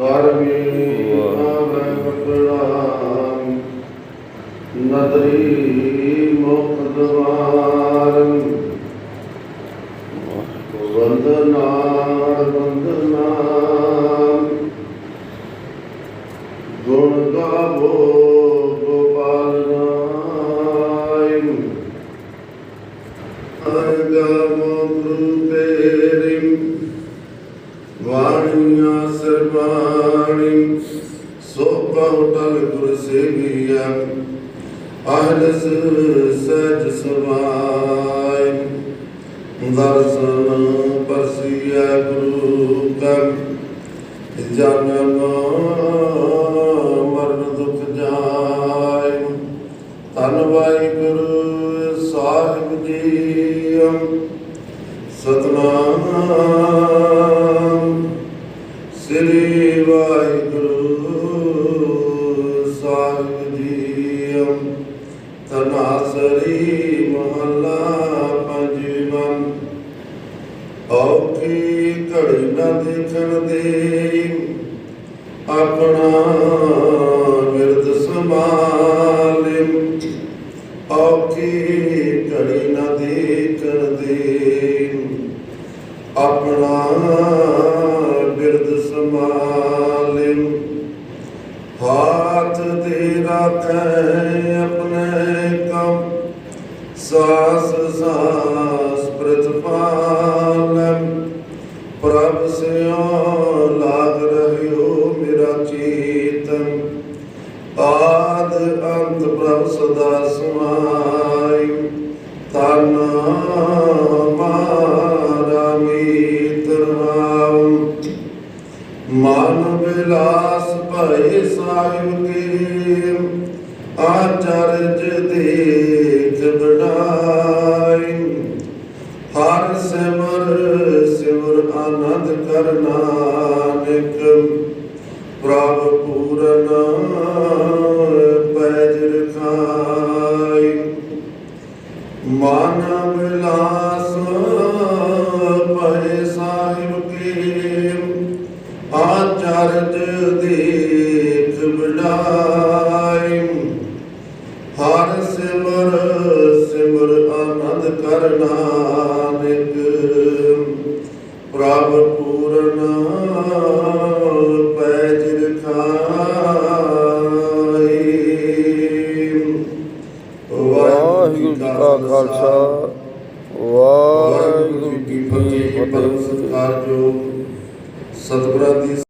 ਕਰਮੀ ਆਵੇ ਕਪੜਾ ਨਦਰੀ ਮੁਖ ਦਵਾਰ ਵੰਦਨਾ ਵੰਦਨਾ ਗੁਣ ਗਾਵੋ ਗੋਪਾਲ ਅਰਗਮੋ ਗੁਰੂ ਵਾਣੀਆਂ ਸਰਬਾਣੀ ਸੋ ਪਉਟਲ ਗੁਰ ਸੇਵੀਆ ਆਹਲਸ ਸਜ ਸਮਾਈ ਦਰਸ਼ਨ ਪਰਸੀਆ ਗੁਰੂ ਕਾ ਜਨਮ ਮਰਨ ਦੁਖ ਜਾਇ। ਧੰਨ ਵਾਹਿਗੁਰੂ ਸਾਹਿਬ ਜੀ ਸਤਨਾਮ ਨਾ ਦੇਖਣ ਦੇ ਆਪਣਾ ਵਿਰਦ ਸੰਭਾਲੇ। ਔਖੀ ਘੜੀ ਨਾ ਦੇਖਣ ਦੇ ਆਪਣਾ ਬਿਰਦ ਸੰਭਾਲੇ। ਹਾਥ ਤੇ ਰੱਖੈ ਆਪਣੇ ਕੰਮ, ਸਾਸ ਸਾਸ ਪ੍ਰਤਪਾਲਮ ਆਦ ਅੰਤ ਪ੍ਰਭ ਸਦਾ ਸਮਾਈ। ਤਨ ਮਾਰਾ ਮੀਤਰਾਮ ਮਨ ਬਿਲਾਸ ਭਏ ਸਾਹਿਬ ਕੇ। ਆਚਰਜ ਦੇਖ ਬੜਾਈ ਹਰ ਸਿਮਰ ਸਿਮਰ ਆਨੰਦ ਕਰਨਾ ਨਿਕ ਪ੍ਰਭ ਪੂਰਨ ਪੈਜ ਖਾਈ। ਸਾਹਿਬ ਕੇ ਆਚਰਜ ਦੇਖ ਹਰ ਸਿਮਰ ਸਿਮਰ ਆਨੰਦ ਕਰਨਾ ਖਾਲਸਾ। ਵਾਹਿਗੁਰੂ ਜੀ ਕੀ ਫਤਿਹ ਸਤਿਕਾਰਯੋਗ ਸਤਿਗੁਰਾਂ ਦੀ